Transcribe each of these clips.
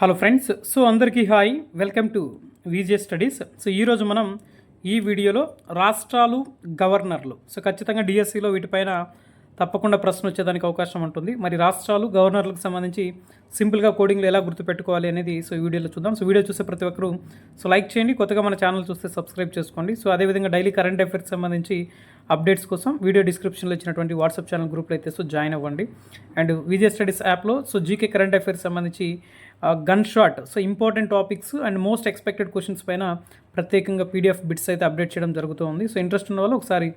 Hello friends so అందరికీ hi. Welcome to Vijay studies. So ఈరోజు మనం ఈ వీడియోలో రాష్ట్రాలు గవర్నర్లు సో ఖచ్చితంగా డిఎస్సిలో వీటిపైన తప్పకుండా ప్రశ్న వచ్చేదానికి అవకాశం ఉంటుంది. మరి రాష్ట్రాలు గవర్నర్లకు సంబంధించి సింపుల్గా కోడింగ్లు ఎలా గుర్తుపెట్టుకోవాలి అనేది సో ఈ వీడియోలో చూద్దాం. సో వీడియో చూసే ప్రతి ఒక్కరు సో లైక్ చేయండి కొత్తగా మన ఛానల్ చూస్తే సబ్స్క్రైబ్ చేసుకోండి. సో అదేవిధంగా డైలీ కరెంట్ అఫైర్స్ సంబంధించి అప్డేట్స్ కోసం వీడియో డిస్క్రిప్షన్లో ఇచ్చినటువంటి వాట్సాప్ ఛానల్ గ్రూప్లో అయితే సో జాయిన్ అవ్వండి. అండ్ విజయ స్టడీస్ యాప్లో సో జీకే కరెంట్ అఫైర్స్ సంబంధించి gun shot so important topics and most expected questions పైన ప్రత్యేకంగా పీడిఎఫ్ బిట్స్ అయితే అప్డేట్ చేయడం జరుగుతుంది. సో ఇంట్రెస్ట్ ఉన్న వాళ్ళు ఒకసారి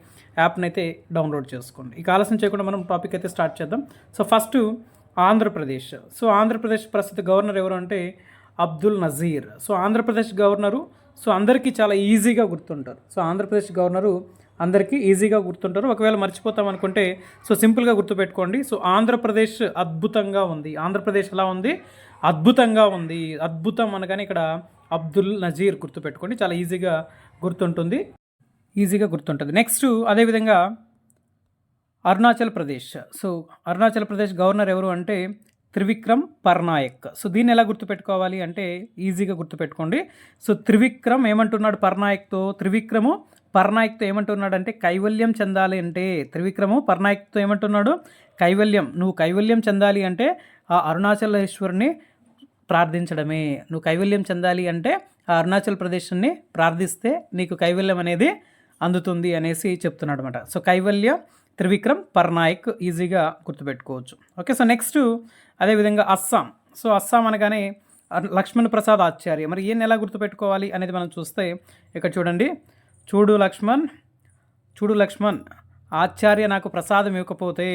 యాప్ని అయితే డౌన్లోడ్ చేసుకోండి. ఇక ఆలస్యం చేయకుండా మనం టాపిక్ అయితే స్టార్ట్ చేద్దాం. So first Andhra Pradesh. So Andhra Pradesh ప్రస్తుత గవర్నర్ ఎవరు అంటే Abdul Nazir. So Andhra Pradesh governor so అందరికీ చాలా ఈజీగా గుర్తుంటారు. సో ఆంధ్రప్రదేశ్ గవర్నరు అందరికీ ఈజీగా గుర్తుంటారు. ఒకవేళ మర్చిపోతాం అనుకుంటే సో సింపుల్గా గుర్తుపెట్టుకోండి. సో ఆంధ్రప్రదేశ్ అద్భుతంగా ఉంది. ఆంధ్రప్రదేశ్ ఎలా ఉంది? అద్భుతంగా ఉంది. అద్భుతం అనగానే ఇక్కడ అబ్దుల్ నజీర్ గుర్తుపెట్టుకోండి. చాలా ఈజీగా గుర్తుంటుంది. ఈజీగా గుర్తుంటుంది. నెక్స్ట్ అదేవిధంగా అరుణాచల్ ప్రదేశ్. సో అరుణాచల్ ప్రదేశ్ గవర్నర్ ఎవరు అంటే త్రివిక్రమ్ పర్నాయక్ సో దీన్ని ఎలా గుర్తుపెట్టుకోవాలి అంటే ఈజీగా గుర్తుపెట్టుకోండి. సో త్రివిక్రమ్ ఏమంటున్నాడు పర్నాయక్తో త్రివిక్రము పర్నాయక్తో ఏమంటున్నాడు అంటే కైవల్యం చెందాలి అంటే త్రివిక్రము పర్నాయక్తో ఏమంటున్నాడు? కైవల్యం. నువ్వు కైవల్యం చెందాలి అంటే ఆ అరుణాచలేశ్వరుని ప్రార్థించడమే. నువ్వు కైవల్యం చెందాలి అంటే ఆ అరుణాచల్ ప్రదేశాన్ని ప్రార్థిస్తే నీకు కైవల్యం అనేది అందుతుంది అనేసి చెప్తున్నాడు అనమాట సో కైవల్య త్రివిక్రమ్ పర్నాయక్ ఈజీగా గుర్తుపెట్టుకోవచ్చు. ఓకే సో నెక్స్ట్ అదేవిధంగా అస్సాం. సో అస్సాం అనగానే లక్ష్మణ్ ప్రసాద్ ఆచార్య. మరి ఈయన ఎలా గుర్తుపెట్టుకోవాలి అనేది మనం చూస్తే ఇక్కడ చూడండి. చూడు లక్ష్మణ్ చూడు లక్ష్మణ్ ఆచార్య నాకు ప్రసాదం ఇవ్వకపోతే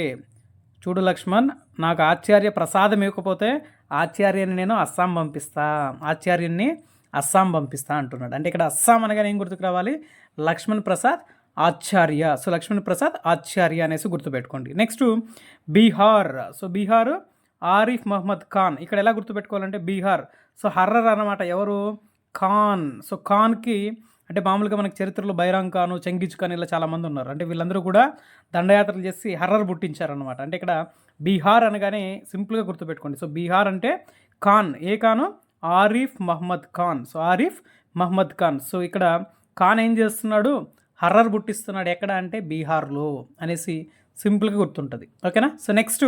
చూడు లక్ష్మణ్ నాకు ఆచార్య ప్రసాదం ఇవ్వకపోతే ఆచార్యని నేను అస్సాం పంపిస్తా ఆచార్యుని అస్సాం పంపిస్తా అంటున్నాడు. అంటే ఇక్కడ అస్సాం అనగానే ఏం గుర్తుకు రావాలి? లక్ష్మణ్ ప్రసాద్ ఆచార్య. సో లక్ష్మణ్ ప్రసాద్ ఆచార్య అనేసి గుర్తుపెట్టుకోండి. నెక్స్ట్ బీహార్. సో బీహార్ ఆరిఫ్ మహమ్మద్ ఖాన్. ఇక్కడ ఎలా గుర్తుపెట్టుకోవాలంటే బీహార్. సో హర్రర్ అన్నమాట ఎవరు? ఖాన్. సో ఖాన్కి అంటే మామూలుగా మనకి చరిత్రలో బైరాంగ్ ఖాను చెంగిజ్ ఖాన్ ఇలా చాలామంది ఉన్నారు. అంటే వీళ్ళందరూ కూడా దండయాత్రలు చేసి హర్రర్ పుట్టించారనమాట అంటే ఇక్కడ బీహార్ అనగానే సింపుల్గా గుర్తుపెట్టుకోండి. సో బీహార్ అంటే ఖాన్. ఏ ఖాను? ఆరిఫ్ మహమ్మద్ ఖాన్. సో ఆరిఫ్ మహమ్మద్ ఖాన్. సో ఇక్కడ ఖాన్ ఏం చేస్తున్నాడు? హర్రర్ పుట్టిస్తున్నాడు. ఎక్కడ అంటే బీహార్లో అనేసి సింపుల్గా గుర్తుంటుంది. ఓకేనా? So next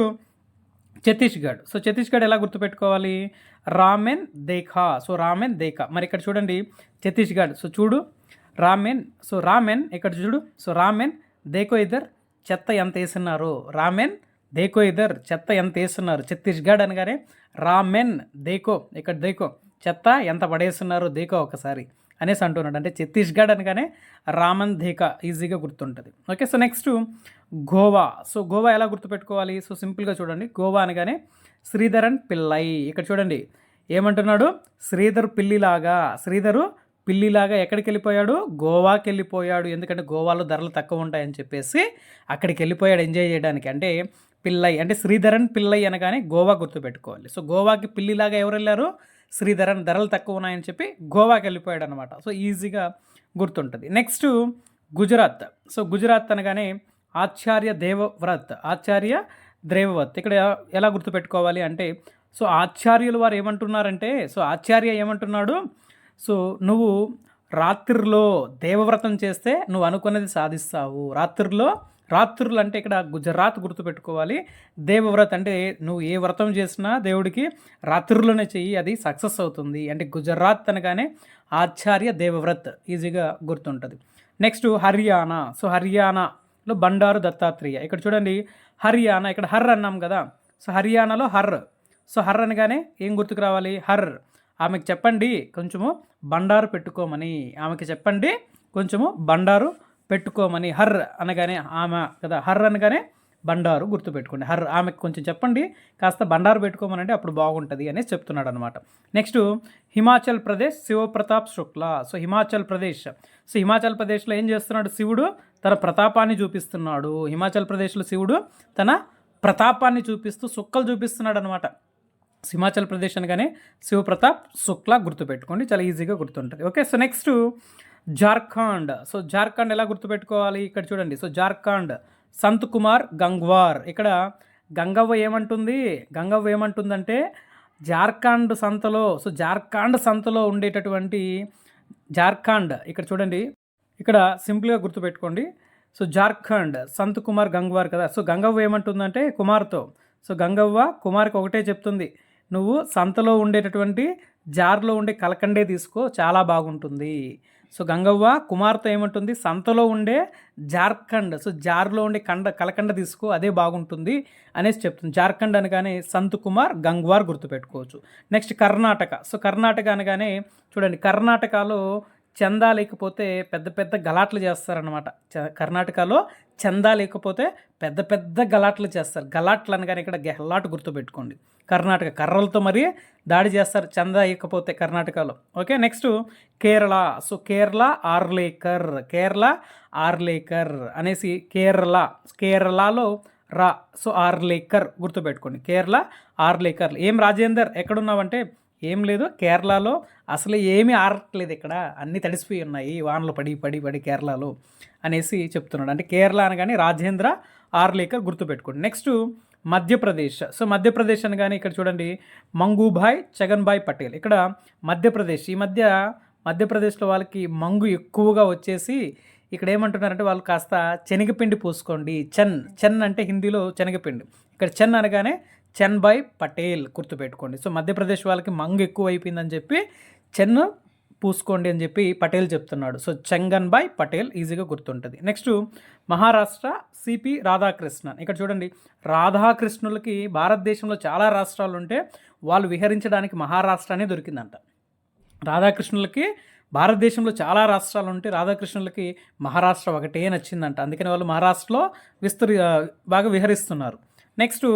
Chhattisgarh. So Chhattisgarh ఎలా గుర్తుపెట్టుకోవాలి? రామెన్ దేఖా. సో రామెన్ దేఖా. మరి ఇక్కడ చూడండి ఛత్తీస్గఢ్. సో చూడు రామెన్. సో రామెన్ ఇక్కడ చూడు. సో రామెన్ దేకో ఇద్దర్ చెత్త ఎంత వేస్తున్నారు రామెన్ దేకో ఇద్దర్ చెత్త ఎంత వేస్తున్నారు? ఛత్తీస్గఢ్ అనగానే రామెన్ దేకో ఇక్కడ దేకో చెత్త ఎంత పడేస్తున్నారు? దేకో ఒకసారి అనేసి అంటున్నాడు. అంటే ఛత్తీస్గఢ్ అనగానే రామన్ దేకా ఈజీగా గుర్తుంటుంది. Okay so next Goa. So Goa ఎలా గుర్తుపెట్టుకోవాలి? సో సింపుల్గా చూడండి. గోవా అనగానే శ్రీధరన్ పిల్లై. ఇక్కడ చూడండి ఏమంటున్నాడు? శ్రీధర్ పిల్లిలాగా. శ్రీధరు పిల్లిలాగా ఎక్కడికి వెళ్ళిపోయాడు గోవాకి వెళ్ళిపోయాడు ఎందుకంటే గోవాలో ధరలు తక్కువ ఉంటాయని చెప్పేసి అక్కడికి వెళ్ళిపోయాడు ఎంజాయ్ చేయడానికి. అంటే పిల్లై అంటే శ్రీధరన్ పిల్లై అనగానే గోవా గుర్తుపెట్టుకోవాలి. సో గోవాకి పిల్లిలాగా ఎవరు వెళ్ళారు శ్రీధరన్ ధరలు తక్కువ ఉన్నాయని చెప్పి గోవాకి వెళ్ళిపోయాడు అనమాట సో ఈజీగా గుర్తుంటుంది. నెక్స్ట్ గుజరాత్. సో గుజరాత్ అనగానే ఆచార్య దేవవ్రత్ ఆచార్య దేవవ్రత్. ఇక్కడ ఎలా గుర్తుపెట్టుకోవాలి అంటే సో ఆచార్యులు వారు ఏమంటున్నారంటే సో ఆచార్య ఏమంటున్నాడు? సో నువ్వు రాత్రిలో దేవవ్రతం చేస్తే నువ్వు అనుకున్నది సాధిస్తావు. రాత్రిలో రాత్రులు అంటే ఇక్కడ గుజరాత్ గుర్తుపెట్టుకోవాలి. దేవవ్రత్ అంటే నువ్వు ఏ వ్రతం చేసినా దేవుడికి రాత్రుల్లోనే చెయ్యి అది సక్సెస్ అవుతుంది. అంటే గుజరాత్ అనగానే ఆచార్య దేవవ్రత్ ఈజీగా గుర్తుంటుంది. నెక్స్ట్ హర్యానా. సో హర్యానాలో బండారు దత్తాత్రేయ. ఇక్కడ చూడండి హర్యానా ఇక్కడ హర్ అన్నాం కదా. సో హర్యానాలో హర్. సో హర్ అనగానే ఏం గుర్తుకు రావాలి? హర్. ఆమెకు చెప్పండి కొంచెము బండారు పెట్టుకోమని. ఆమెకి చెప్పండి కొంచెము బండారు పెట్టుకోమని హర్ అనగానే ఆమె కదా హర్ అనగానే బండారు గుర్తుపెట్టుకోండి. హర్ ఆమెకు కొంచెం చెప్పండి కాస్త బండారు పెట్టుకోమనంటే అప్పుడు బాగుంటుంది అనేసి చెప్తున్నాడు అనమాట next Himachal Pradesh Shiv Pratap Shukla. So Himachal Pradesh so Himachal ప్రదేశ్లో ఏం చేస్తున్నాడు శివుడు? తన ప్రతాపాన్ని చూపిస్తున్నాడు. హిమాచల్ ప్రదేశ్లో శివుడు తన ప్రతాపాన్ని చూపిస్తూ సుక్కలు చూపిస్తున్నాడు అనమాట హిమాచల్ ప్రదేశ్ అనగానే శివప్రతాప్ శుక్లా గుర్తుపెట్టుకోండి చాలా ఈజీగా గుర్తుంటుంది. Okay so next Jharkhand. So Jharkhand ఎలా గుర్తుపెట్టుకోవాలి? ఇక్కడ చూడండి. సో జార్ఖండ్ సంత్ కుమార్ గంగ్వార్. ఇక్కడ గంగవ్వ ఏమంటుంది? గంగవ్వ ఏమంటుందంటే జార్ఖండ్ సంతలో సో జార్ఖండ్ సంతలో ఉండేటటువంటి జార్ఖండ్. ఇక్కడ చూడండి. ఇక్కడ సింపుల్గా గుర్తుపెట్టుకోండి. సో జార్ఖండ్ సంత్ కుమార్ గంగవార్ కదా. సో గంగవ్వ ఏమంటుందంటే కుమార్తో. సో గంగవ్వ కుమార్కి ఒకటే చెప్తుంది. నువ్వు సంతలో ఉండేటటువంటి జార్లో ఉండే కలకండే తీసుకో చాలా బాగుంటుంది. సో గంగవ్వ కుమార్తె ఏమంటుంది? సంతలో ఉండే జార్ఖండ్ సో జార్లో ఉండే కండ కలకండ తీసుకో అదే బాగుంటుంది అనేసి చెప్తుంది. జార్ఖండ్ అనగానే సంత్ కుమార్ గంగ్వార్ గుర్తుపెట్టుకోవచ్చు. నెక్స్ట్ కర్ణాటక. సో కర్ణాటక అనగానే చూడండి కర్ణాటకలో చందా లేకపోతే పెద్ద పెద్ద గలాట్లు చేస్తారనమాట కర్ణాటకలో చందా లేకపోతే పెద్ద పెద్ద గలాట్లు చేస్తారు. గలాట్లు అనగానే ఇక్కడ గెహ్లాట్ గుర్తుపెట్టుకోండి. కర్ణాటక కర్రలతో మరి దాడి చేస్తారు చందా ఇకపోతే కర్ణాటకలో. Okay next Kerala. So Kerala Arlekar Kerala Arlekar అనేసి కేరళ కేరళలో రా. సో ఆర్లేకర్ గుర్తుపెట్టుకోండి. కేరళ ఆర్లేకర్ ఏం రాజేందర్ ఎక్కడున్నావంటే ఏం లేదు కేరళలో అసలు ఏమీ ఆరట్లేదు ఇక్కడ. అన్నీ తడిసిపోయి ఉన్నాయి. వానలు పడి పడి పడి కేరళలో అనేసి చెప్తున్నాడు. అంటే కేరళ అనగానే రాజేంద్ర ఆర్లేకర్ గుర్తుపెట్టుకోండి. నెక్స్ట్ మధ్యప్రదేశ్. సో మధ్యప్రదేశ్ అనగానే ఇక్కడ చూడండి మంగూభాయ్ చగన్భాయ్ పటేల్. ఇక్కడ మధ్యప్రదేశ్. ఈ మధ్య మధ్యప్రదేశ్లో వాళ్ళకి మంగు ఎక్కువగా వచ్చేసి ఇక్కడ ఏమంటున్నారంటే వాళ్ళు కాస్త శనగపిండి పూసుకోండి. చెన్. చెన్ అంటే హిందీలో శనగపిండి. ఇక్కడ చెన్ అనగానే చెన్బాయ్ పటేల్ గుర్తుపెట్టుకోండి. సో మధ్యప్రదేశ్ వాళ్ళకి మంగ్ ఎక్కువ అయిపోయిందని చెప్పి చెన్ పూసుకోండి అని చెప్పి పటేల్ చెప్తున్నాడు. సో చెంగన్ బాయ్ పటేల్ ఈజీగా గుర్తుంటుంది. Next Maharashtra CP Radhakrishnan. ఇక్కడ చూడండి రాధాకృష్ణులకి భారతదేశంలో చాలా రాష్ట్రాలు ఉంటే వాళ్ళు విహరించడానికి మహారాష్ట్ర అనే దొరికిందంట. రాధాకృష్ణులకి భారతదేశంలో చాలా రాష్ట్రాలు ఉంటే రాధాకృష్ణులకి మహారాష్ట్ర ఒకటే నచ్చిందంట. అందుకని వాళ్ళు మహారాష్ట్రలో విస్తరి బాగా విహరిస్తున్నారు. నెక్స్ట్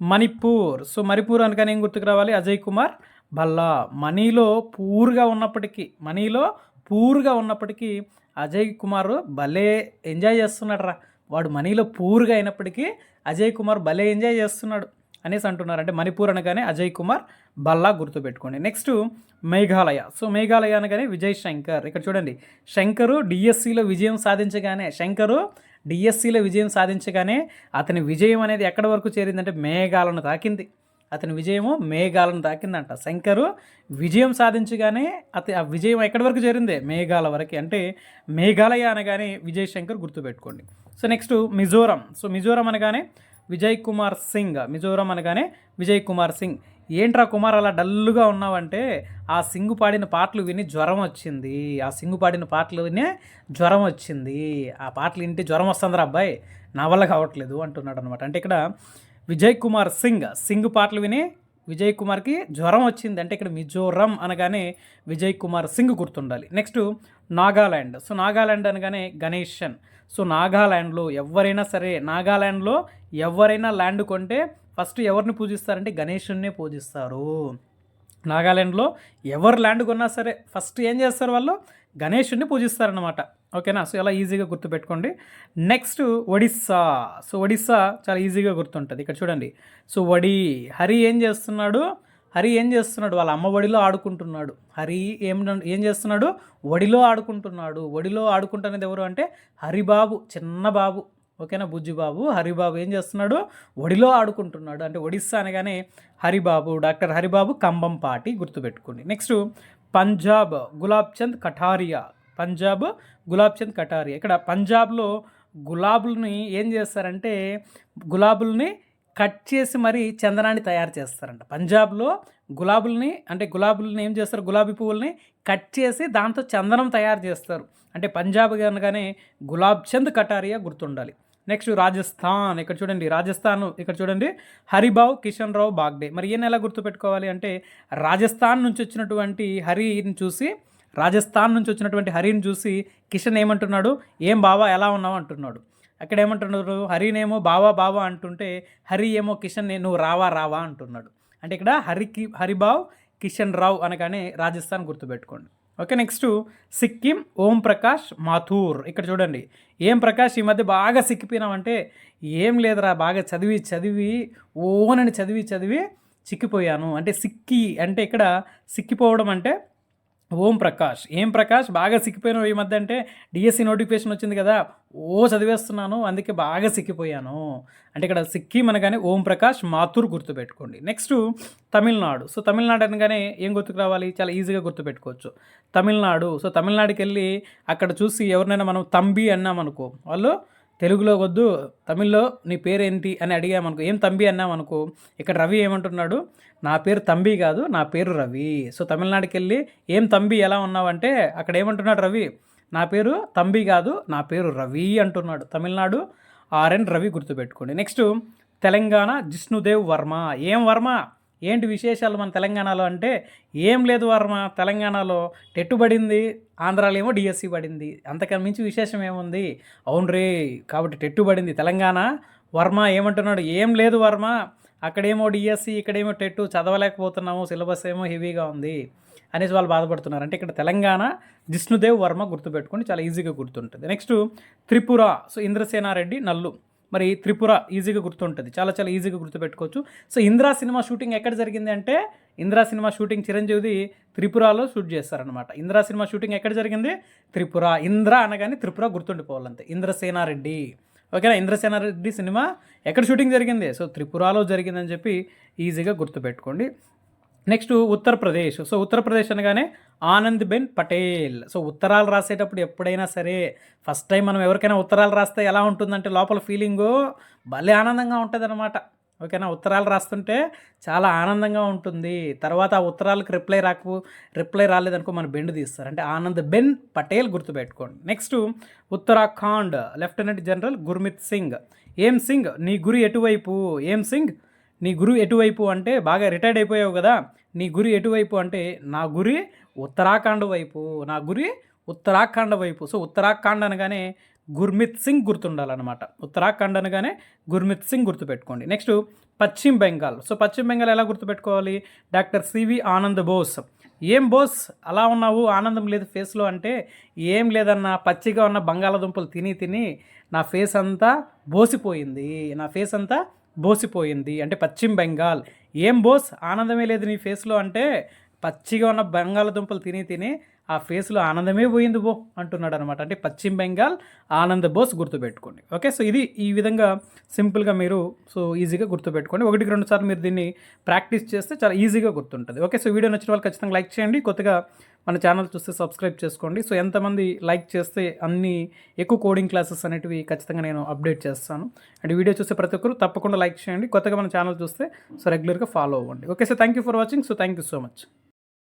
మణిపూర్. సో మణిపూర్ అనగానే ఏం గుర్తుకు రావాలి? అజయ్ కుమార్ భల్లా మనీలో పూర్గా ఉన్నప్పటికీ మనీలో పూర్గా ఉన్నప్పటికీ అజయ్ కుమార్ భలే ఎంజాయ్ చేస్తున్నాడు రా వాడు మనీలో పూర్గా అయినప్పటికీ అజయ్ కుమార్ భలే ఎంజాయ్ చేస్తున్నాడు అనేసి అంటున్నారు. అంటే మణిపూర్ అనగానే అజయ్ కుమార్ బల్లా గుర్తుపెట్టుకోండి. నెక్స్ట్ మేఘాలయ. సో మేఘాలయ అనగానే విజయ్ శంకర్. ఇక్కడ చూడండి శంకరు డిఎస్సిలో విజయం సాధించగానే శంకరు డిఎస్సిలో విజయం సాధించగానే అతని విజయం అనేది ఎక్కడి వరకు చేరిందంటే మేఘాలను తాకింది. అతని విజయము మేఘాలను తాకిందంట. శంకరు విజయం సాధించగానే అత ఆ విజయం ఎక్కడి వరకు చేరిందే? మేఘాల వరకు. అంటే మేఘాలయ అనగానే విజయ్ శంకర్ గుర్తుపెట్టుకోండి. So next Mizoram. So Mizoram అనగానే విజయ్ కుమార్ సింగ్. మిజోరం అనగానే విజయ్ కుమార్ సింగ్. ఏంట్రా కుమార్ అలా డల్లుగా ఉన్నావంటే ఆ సింగు పాడిన పాటలు విని జ్వరం వచ్చింది. ఆ సింగు పాడిన పాటలు వినే జ్వరం వచ్చింది. ఆ పాటలు వింటే జ్వరం వస్తుందిరా అబ్బాయి. నా వల్ల కావట్లేదు అంటున్నాడు అనమాట అంటే ఇక్కడ విజయ్ కుమార్ సింగ్ సింగ్ పాటలు విని విజయ్ కుమార్కి జ్వరం వచ్చింది. అంటే ఇక్కడ మిజోరం అనగానే విజయ్ కుమార్ సింగ్ గుర్తుండాలి. నెక్స్ట్ నాగాల్యాండ్ సో నాగాల్యాండ్ అనగానే గణేషన్ సో నాగాల్యాండ్లో ఎవరైనా సరే నాగాల్యాండ్లో ఎవరైనా ల్యాండ్ కొంటే ఫస్ట్ ఎవరిని పూజిస్తారంటే గణేషుణ్ణి పూజిస్తారు. నాగాల్యాండ్లో ఎవరు ల్యాండ్ కొన్నా సరే ఫస్ట్ ఏం చేస్తారు వాళ్ళు? గణేషుని పూజిస్తారనమాట ఓకేనా? సో ఇలా ఈజీగా గుర్తుపెట్టుకోండి. నెక్స్ట్ ఒడిస్సా. సో ఒడిస్సా చాలా ఈజీగా గుర్తుంటుంది. ఇక్కడ చూడండి. సో వడి హరి ఏం చేస్తున్నాడు? హరి ఏం చేస్తున్నాడు? వాళ్ళ అమ్మ ఒడిలో ఆడుకుంటున్నాడు. హరి ఏం ఏం చేస్తున్నాడు? ఒడిలో ఆడుకుంటున్నాడు. ఒడిలో ఆడుకుంటున్నది ఎవరు అంటే హరిబాబు చిన్న బాబు. ఓకేనా బుజ్జిబాబు? హరిబాబు ఏం చేస్తున్నాడు? ఒడిలో ఆడుకుంటున్నాడు. అంటే ఒడిస్సా అనగానే హరిబాబు డాక్టర్ హరిబాబు కంబంపాటి గుర్తుపెట్టుకోండి. నెక్స్ట్ పంజాబ్ గులాబ్ చంద్ కఠారియా పంజాబ్ గులాబ్ చంద్ కఠారియా ఇక్కడ పంజాబ్లో గులాబుల్ని ఏం చేస్తారంటే గులాబుల్ని కట్ చేసి మరీ చందనాన్ని తయారు చేస్తారంట. పంజాబ్లో గులాబుల్ని అంటే గులాబుల్ని ఏం చేస్తారు? గులాబీ పువ్వుల్ని కట్ చేసి దాంతో చందనం తయారు చేస్తారు. అంటే పంజాబ్ అనగానే గులాబ్ చంద్ కటారియా గుర్తుండాలి. నెక్స్ట్ రాజస్థాన్ ఇక్కడ చూడండి రాజస్థాన్ ఇక్కడ చూడండి హరిబావ్ కిషన్ రావు బాగ్డే. మరి ఈయన ఎలా గుర్తుపెట్టుకోవాలి అంటే రాజస్థాన్ నుంచి వచ్చినటువంటి హరిని చూసి రాజస్థాన్ నుంచి వచ్చినటువంటి హరిని చూసి కిషన్ ఏమంటున్నాడు? ఏం బావా ఎలా ఉన్నావు? అంటున్నాడు. అక్కడ ఏమంటున్నారు? హరినేమో బావా బావా అంటుంటే హరి ఏమో కిషన్ నువ్వు రావా రావా అంటున్నాడు. అంటే ఇక్కడ హరికి హరిబావ్ కిషన్ రావు అనగానే రాజస్థాన్ గుర్తుపెట్టుకోండి. Okay next Sikkim Om Prakash Mathur. ఇక్కడ చూడండి ఏం ప్రకాష్ ఈ మధ్య బాగా సిక్కిపోయినామంటే ఏం లేదురా బాగా చదివి చదివి ఓనని చదివి చదివి చిక్కిపోయాను. అంటే సిక్కి అంటే ఇక్కడ సిక్కిపోవడం అంటే ఓం ప్రకాష్. ఏం ప్రకాష్? బాగా సిక్కిపోయినావు ఈ మధ్య అంటే డిఎస్సి నోటిఫికేషన్ వచ్చింది కదా. ఓ చదివేస్తున్నాను అందుకే బాగా సిక్కిపోయాను. అంటే ఇక్కడ సిక్కిం అనగానే ఓం ప్రకాష్ మాతూర్ గుర్తుపెట్టుకోండి. నెక్స్ట్ తమిళనాడు. సో తమిళనాడు అనగానే ఏం గుర్తుకు రావాలి? చాలా ఈజీగా గుర్తుపెట్టుకోవచ్చు. తమిళనాడు. సో తమిళనాడుకి వెళ్ళి అక్కడ చూసి ఎవరినైనా మనం తంబి అన్నామనుకో వాళ్ళు తెలుగులో వద్దు తమిళ్ళో నీ పేరేంటి అని అడిగామనుకో ఏం తంబి అన్నామనుకో ఇక్కడ రవి ఏమంటున్నాడు నా పేరు తంబి కాదు నా పేరు రవి. సో తమిళనాడుకి వెళ్ళి ఏం తంబి ఎలా ఉన్నావంటే అక్కడ ఏమంటున్నాడు రవి నా పేరు తంబి కాదు నా పేరు రవి అంటున్నాడు. తమిళనాడు ఆర్ఎన్ రవి గుర్తుపెట్టుకోండి. నెక్స్ట్ తెలంగాణ జిష్ణుదేవ్ వర్మ. ఏం వర్మ? ఏంటి విశేషాలు మన తెలంగాణలో అంటే ఏం లేదు వర్మ తెలంగాణలో టెట్టు పడింది ఆంధ్రాలో ఏమో డిఎస్సి పడింది. అంతకన్నా మించి విశేషం ఏముంది? అవును రే కాబట్టి టెట్టు పడింది తెలంగాణ. వర్మ ఏమంటున్నాడు? ఏం లేదు వర్మ అక్కడేమో డిఎస్సి ఇక్కడేమో టెట్టు చదవలేకపోతున్నాము సిలబస్ ఏమో హెవీగా ఉంది అనేసి వాళ్ళు బాధపడుతున్నారు. అంటే ఇక్కడ తెలంగాణ జిష్ణుదేవ్ వర్మ గుర్తుపెట్టుకొని చాలా ఈజీగా గుర్తుంటుంది. Next Tripura so Indrasena Reddy Nallu. మరి త్రిపుర ఈజీగా గుర్తుంటుంది. చాలా చాలా ఈజీగా గుర్తుపెట్టుకోవచ్చు. సో ఇంద్రా సినిమా షూటింగ్ ఎక్కడ జరిగింది అంటే ఇంద్రా సినిమా షూటింగ్ చిరంజీవి త్రిపురలో షూట్ చేస్తారనమాట ఇంద్రా సినిమా షూటింగ్ ఎక్కడ జరిగింది? త్రిపుర ఇంద్ర అనగానే త్రిపుర గుర్తుండిపోవాలంతే. ఇంద్రసేనారెడ్డి. ఓకేనా? ఇంద్రసేనారెడ్డి సినిమా ఎక్కడ షూటింగ్ జరిగింది? సో త్రిపురలో జరిగిందని చెప్పి ఈజీగా గుర్తుపెట్టుకోండి. నెక్స్ట్ ఉత్తరప్రదేశ్. సో ఉత్తరప్రదేశ్ అనగానే ఆనంద్ బెన్ పటేల్. సో ఉత్తరాలు రాసేటప్పుడు ఎప్పుడైనా సరే ఫస్ట్ టైం మనం ఎవరికైనా ఉత్తరాలు రాస్తే ఎలా ఉంటుందంటే లోపల ఫీలింగు భలే ఆనందంగా ఉంటుంది అనమాట ఓకేనా? ఉత్తరాలు రాస్తుంటే చాలా ఆనందంగా ఉంటుంది. తర్వాత ఆ ఉత్తరాలకు రిప్లై రాకు రిప్లై రాలేదనుకో మన బెండ్ తీస్తారు. అంటే ఆనంద్ బెన్ పటేల్ గుర్తుపెట్టుకోండి. Next Uttarakhand lieutenant general Gurmit Singh. ఏం సింగ్? నీ గురి ఎటువైపు? ఏం సింగ్? నీ గురి ఎటువైపు అంటే బాగా రిటైర్డ్ అయిపోయావు కదా నీ గురి ఎటువైపు అంటే నా గురి ఉత్తరాఖండ్ వైపు నా గురి ఉత్తరాఖండ్ వైపు. సో ఉత్తరాఖండ్ అనగానే గుర్మిత్ సింగ్ గుర్తుండాలన్నమాట. ఉత్తరాఖండ్ అనగానే గుర్మిత్ సింగ్ గుర్తుపెట్టుకోండి. నెక్స్ట్ పశ్చిమ బెంగాల్. సో పశ్చిమ బెంగాల్ ఎలా గుర్తుపెట్టుకోవాలి? Doctor CV Anand Bose. ఏం బోస్? అలా ఉన్నావు? ఆనందం లేదు ఫేస్లో అంటే ఏం లేదన్న పచ్చిగా ఉన్న బంగాళాదుంపలు తిని తిని నా ఫేస్ అంతా బోసిపోయింది. నా ఫేస్ అంతా బోసిపోయింది. అంటే పశ్చిమ బెంగాల్. ఏం బోస్? ఆనందమే లేదు నీ ఫేస్లో అంటే పచ్చిగా ఉన్న బంగాళదుంపలు తిని తిని ఆ ఫేస్లో ఆనందమే పోయింది బో అంటున్నాడు అనమాట అంటే పశ్చిమ బెంగాల్ ఆనంద్ బోస్ గుర్తుపెట్టుకోండి. ఓకే సో ఇది ఈ విధంగా సింపుల్గా మీరు సో ఈజీగా గుర్తుపెట్టుకోండి. ఒకటికి రెండు సార్లు మీరు దీన్ని ప్రాక్టీస్ చేస్తే చాలా ఈజీగా గుర్తుంటుంది. ఓకే సో వీడియో నచ్చిన వాళ్ళు ఖచ్చితంగా లైక్ చేయండి. కొత్తగా మన ఛానల్ చూస్తే సబ్స్క్రైబ్ చేసుకోండి. సో ఎంతమంది లైక్ చేస్తే అన్ని ఎక్కువ కోడింగ్ క్లాసెస్ అనేటివి ఖచ్చితంగా నేను అప్డేట్ చేస్తాను. అండ్ వీడియో చూస్తే ప్రతి ఒక్కరు తప్పకుండా లైక్ చేయండి. కొత్తగా మన ఛానల్ చూస్తే సో రెగ్యులర్గా ఫాలో అవ్వండి. Okay so thank you for watching. So thank you so much.